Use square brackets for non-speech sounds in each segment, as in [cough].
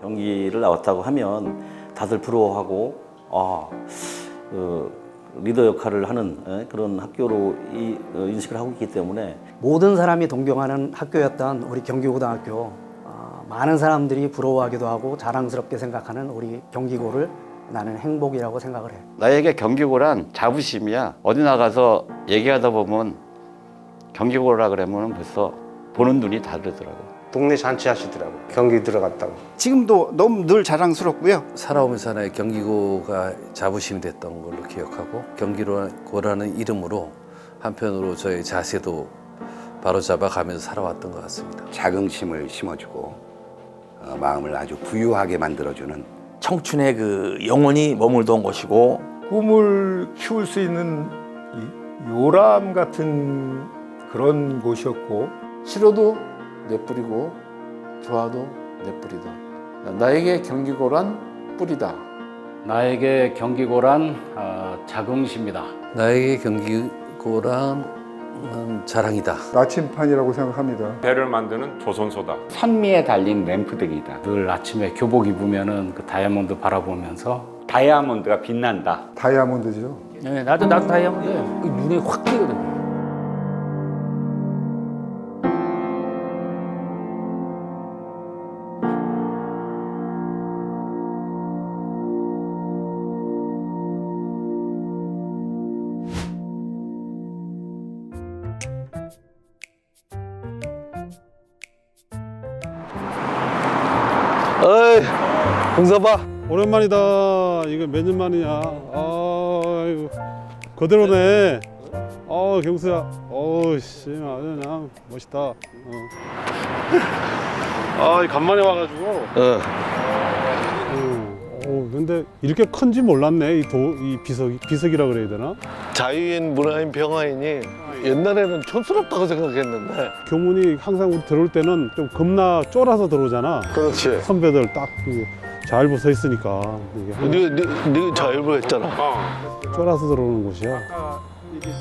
경기를 나왔다고 하면 다들 부러워하고 아, 그 리더 역할을 하는 예, 그런 학교로 이, 어, 인식을 하고 있기 때문에 모든 사람이 동경하는 학교였던 우리 경기고등학교 어, 많은 사람들이 부러워하기도 하고 자랑스럽게 생각하는 우리 경기고를 나는 행복이라고 생각을 해. 나에게 경기고란 자부심이야. 어디 나가서 얘기하다 보면 경기고라 그러면 벌써 보는 눈이 다르더라고. 동네 잔치 하시더라고 경기 들어갔다고 지금도 너무 늘 자랑스럽고요. 살아오면서 하나의 경기고가 자부심이 됐던 걸로 기억하고 경기고라는 이름으로 한편으로 저의 자세도 바로잡아 가면서 살아왔던 것 같습니다. 자긍심을 심어주고 어, 마음을 아주 부유하게 만들어주는 청춘의 그 영혼이 머물던 곳이고 꿈을 키울 수 있는 이 요람 같은 그런 곳이었고 싫어도 내 뿌리고 좋아도 내 뿌리다. 나에게 경기고란 뿌리다. 나에게 경기고란 어, 자긍심이다. 나에게 경기고란 자랑이다. 나침판이라고 생각합니다. 배를 만드는 조선소다. 산미에 달린 램프들이다. 늘 아침에 교복 입으면은 그 다이아몬드 바라보면서 다이아몬드가 빛난다. 다이아몬드죠. 네, 나도 나도 다이아몬드 그 눈에 확 띄거든. 어 공사봐. 오랜만이다. 이거 몇 년 만이냐. 아이고 그대로네. 어 경수야. 어씨 아주 그냥 멋있다. 어. 아 간만에 와가지고. 어. 어, 어, 근데 이렇게 큰지 몰랐네. 이 도 이 비석 비석이라 그래야 되나? 자유인 문화인 병화인이 옛날에는 촌스럽다고 생각했는데. 교문이 항상 우리 들어올 때는 좀 겁나 쫄아서 들어오잖아. 그렇지. 선배들 딱 잘 붙어 있으니까 이게 네, 네가 자율부 했잖아. 쫄아서 들어오는 곳이야.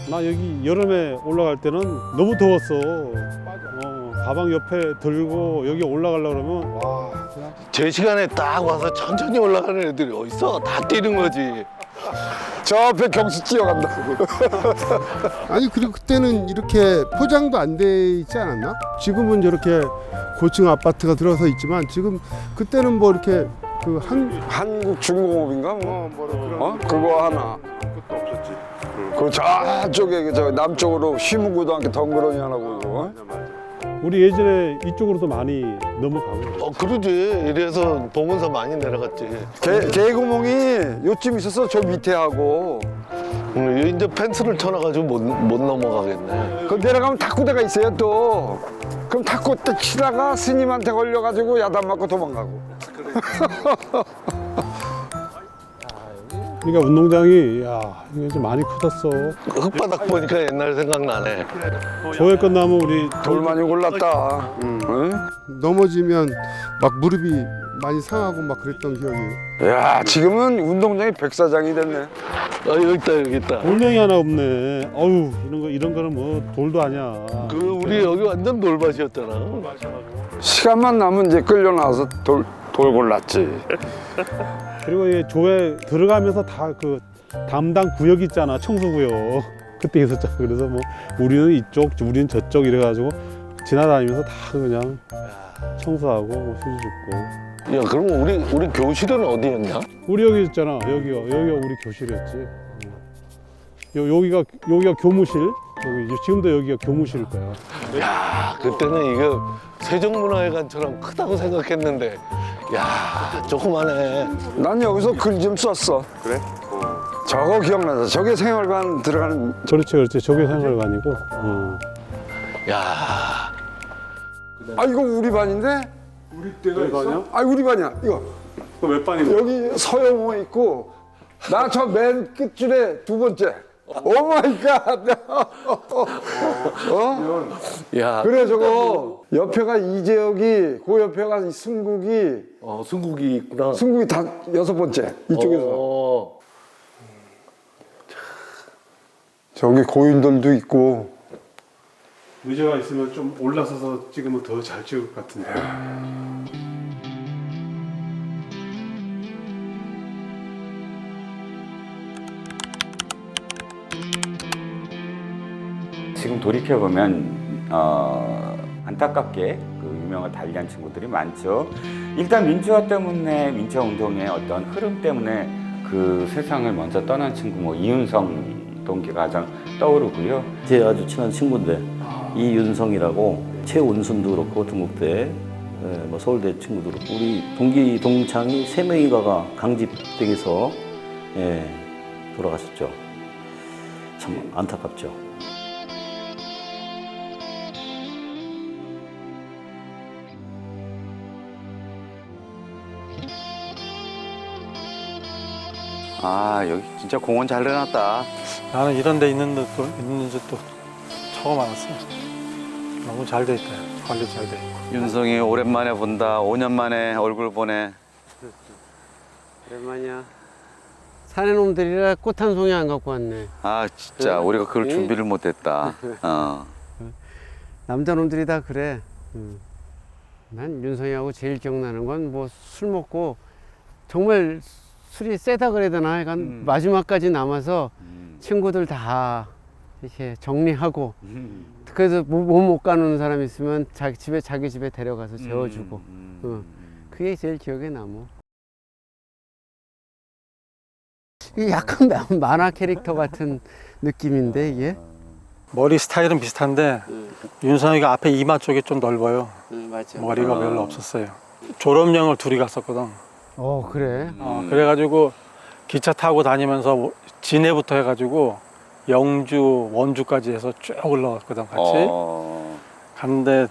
나 여기 여름에 올라갈 때는 너무 더웠어. 어, 가방 옆에 들고 여기 올라가려 그러면 와 그냥 제 시간에 딱 와서 천천히 올라가는 애들이 어딨어? 다 뛰는 거지. [laughs] 저 앞에 경수 뛰어간다. [laughs] 아니 그리고 그때는 이렇게 포장도 안 돼 있지 않았나? 지금은 저렇게 고층 아파트가 들어서 있지만 지금 그때는 뭐 이렇게 그 한 한국 중공업인가 뭐. 어? 그거 하나. 그 저쪽에 저 남쪽으로 휘문고등학교 덩그러니 하나 보이고. 우리 예전에 이쪽으로도 많이 넘어가고 어, 그러지. 이래서 봉은사 많이 내려갔지. 개, 개구멍이 요쯤 있어서 저 밑에 하고 음, 얘 이제 펜스를 쳐놔가지고 못, 못 넘어가겠네. 그 내려가면 탁구대가 있어요 또. 그럼 탁구 딱 치다가 스님한테 걸려가지고 야단 맞고 도망가고. 그러니까 운동장이 야 이게 좀 많이 커졌어. 흙바닥 보니까 옛날 생각나네. 조회 끝나면 우리 돌 많이 골랐다. 응? 넘어지면 막 무릎이 많이 상하고 막 그랬던 기억이. 야 지금은 운동장이 백사장이 됐네. 아, 여기 있다, 여기 있다. 돌멩이 하나 없네. 어우 이런 거 이런 거는 뭐 돌도 아니야. 그, 우리 여기 완전 놀밭이었잖아. 시간만 나면 이제 끌려 나와서 돌, 돌 골랐지. 그리고 이 조회 들어가면서 다 그 담당 구역 있잖아 청소구역. 그때 있었잖아. 그래서 뭐 우리는 이쪽 우리는 저쪽 이래가지고 지나다니면서 다 그냥 청소하고 뭐 휴지 줍고. 야, 그럼 우리, 우리 교실은 어디였냐? 우리 여기 있잖아. 여기요. 여기가 우리 교실이었지. 요, 여기가 여기가 교무실. 여기 지금도 여기가 교무실일 거야. 야, 그때는 이거 세종문화회관처럼 크다고 생각했는데, 야, 조그만해. 난 여기서 글 좀 썼어. 그래? 저거 기억나서 저게 생활관 들어가는 그렇지 그렇지 저게 생활관이고 어. 야, 아 이거 우리 반인데? 우리 때가 있어? 아 우리 반이야 이거 몇 반이고 여기 서영호 있고 나 저 맨 끝줄에 두 번째 오 마이 갓. [laughs] 어? 야. 그래 저거. 옆에가 이재혁이 그 옆에가 승국이. 어, 승국이 있구나. 승국이 다 여섯 번째 이쪽에서. 어, 저기 고인돌도 있고. 의자가 있으면 좀 올라서서 찍으면 더 잘 찍을 것 같은데 돌이켜 보면 어, 안타깝게 그 유명한 달리한 친구들이 많죠. 일단 민주화 때문에 민주화 운동의 어떤 흐름 때문에 그 세상을 먼저 떠난 친구 뭐 이윤성 동기가 가장 떠오르고요. 제 아주 친한 친구인데 이윤성이라고 최운순도 그렇고 동국대 예, 뭐 서울대 친구도 그렇고 우리 동기 동창이 세 명인가가 강집댁에서 예, 돌아가셨죠. 참 안타깝죠. 아 여기 진짜 공원 잘 해놨다. 나는 이런 데 있는 데 있는 집도 처음 알았어. 너무 잘 돼 있다. 관리 잘 돼 있고. 윤성이 오랜만에 본다. 5년 만에 얼굴 보네. 오랜만이야. 산에 놈들이라 꽃 한 송이 안 갖고 왔네. 아 진짜 우리가 그걸 준비를 못했다. [laughs] 어. 남자 놈들이 다 그래. 음. 난 윤성이하고 제일 기억나는 건 뭐 술 먹고 정말 술이 세다 그래야 되나 하여간 마지막까지 남아서 친구들 다 이렇게 정리하고 그래서 못못 가는 사람 있으면 자기 집에 자기 집에 데려가서 재워주고 어. 그게 제일 기억에 남어. 이게 약간 마- 만화 캐릭터 같은 [laughs] 느낌인데 이게 머리 스타일은 비슷한데 윤성이가 앞에 이마 쪽이 좀 넓어요. 맞아. 머리가 별로 없었어요. 졸업여행을 둘이 갔었거든. 어 그래. 어, 그래가지고 기차 타고 다니면서 진해부터 해가지고 영주, 원주까지 해서 쭉 올라갔거든 같이. 어. 갔는데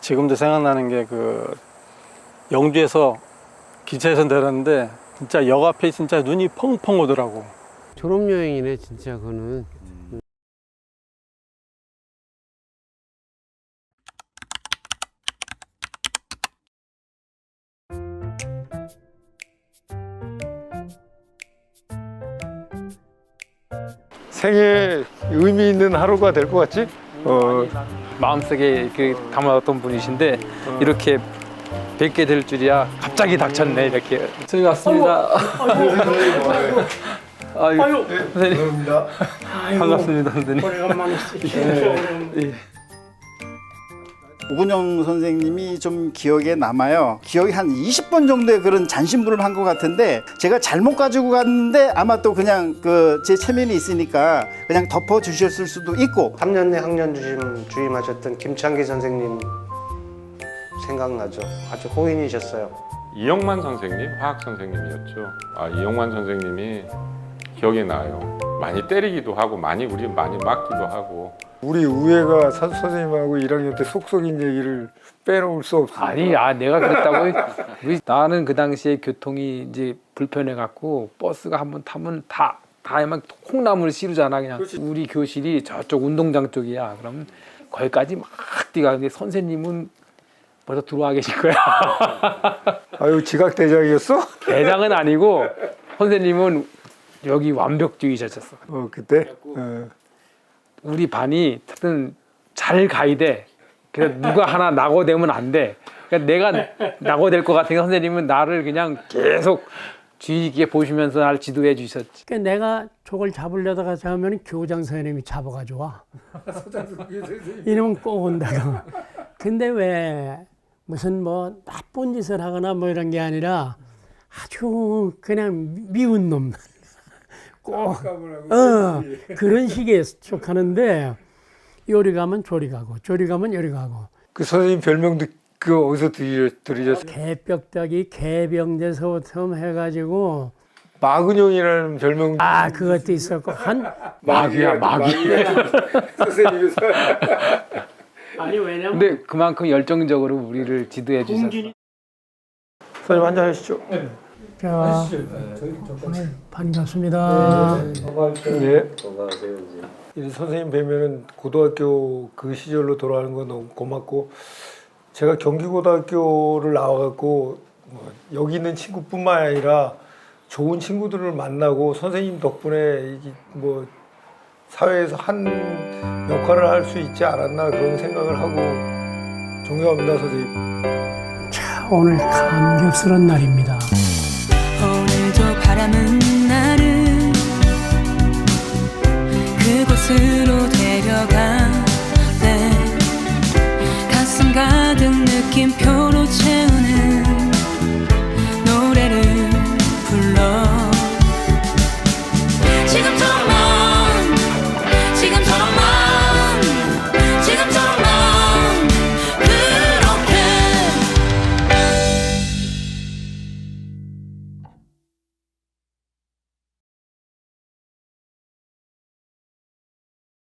지금도 생각나는 게 그 영주에서 기차에서 내렸는데 진짜 역 앞에 진짜 눈이 펑펑 오더라고. 졸업 여행이네 진짜 그거는. 생에 의미 있는 하루가 될 것 같지? 어. 마음속에 이렇게 담아뒀던 분이신데 이렇게 뵙게 될 줄이야 갑자기 닥쳤네 이렇게. 즐겁습니다. 아유, [laughs] 선생님. [laughs] 반갑습니다 선생님. 오 근영 선생님이 좀 기억에 남아요. 기억이 한 20번 정도의 그런 잔심부를 한 것 같은데 제가 잘못 가지고 갔는데 아마 또 그냥 그 제 체면이 있으니까 그냥 덮어 주셨을 수도 있고 3년 내 학년 주임 주임하셨던 김창기 선생님 생각나죠. 아주 호인이셨어요. 이영만 선생님, 화학 선생님이었죠. 아, 이영만 선생님이 기억에 나요. 많이 때리기도 하고, 많이 우리 많이 맞기도 하고. 우리 우애가 선- 선생님하고 1학년 때 속속인 얘기를 빼놓을 수 없어. 아니, 아 내가 그랬다고. 우리 나는 그 당시에 교통이 이제 불편해 갖고 버스가 한 번 타면 다 다에만 콩나물 씨르잖아 그냥. 우리 교실이 저쪽 운동장 쪽이야. 그러면 거기까지 막 뛰가는데 선생님은 벌써 들어와 계실 거야. 아유 지각 대장이었어? 대장은 아니고 선생님은 여기 완벽주의자셨어. 어 그때. 어. 우리 반이 하여튼 잘 가야 돼. 그래서 누가 하나 낙오되면 안 돼. 그러니까 내가 낙오될 것 같으니까 선생님은 나를 그냥 계속 주의 깊게 보시면서 나를 지도해 주셨지. 그러니까 내가 저걸 잡으려다가 잡으면 교장 선생님이 잡아가지고 와. 이러면 꼭 온다고. 근데 왜 무슨 뭐 나쁜 짓을 하거나 뭐 이런 게 아니라 아주 그냥 미운 놈. 꼭, 어, 그런 식의 척하는데 요리 가면 조리 가고 조리 가면 요리 가고 그 선생님 별명도 그 어디서 들으, 들으셨어요? 개벽다기 개병제서 처음 해가지고 마근용이라는 별명. 아 그것도 있었고 한 마귀야, 마귀. 선생님이 아니 왜냐면 근데 그만큼 열정적으로 우리를 지도해 주셨어. 선생님 한잔 하시죠. 자, 네, 반갑습니다. 네. 이 선생님 뵈면은 고등학교 그 시절로 돌아가는 건 너무 고맙고 제가 경기고등학교를 나와갖고 뭐 여기 있는 친구뿐만 아니라 좋은 친구들을 만나고 선생님 덕분에 이게 뭐 사회에서 한 역할을 할 수 있지 않았나 그런 생각을 하고 존경합니다 선생님. 자, 오늘 감격스러운 날입니다. 남은 나를 그곳으로 데려갈 때 가슴 가득 느낌표로 채우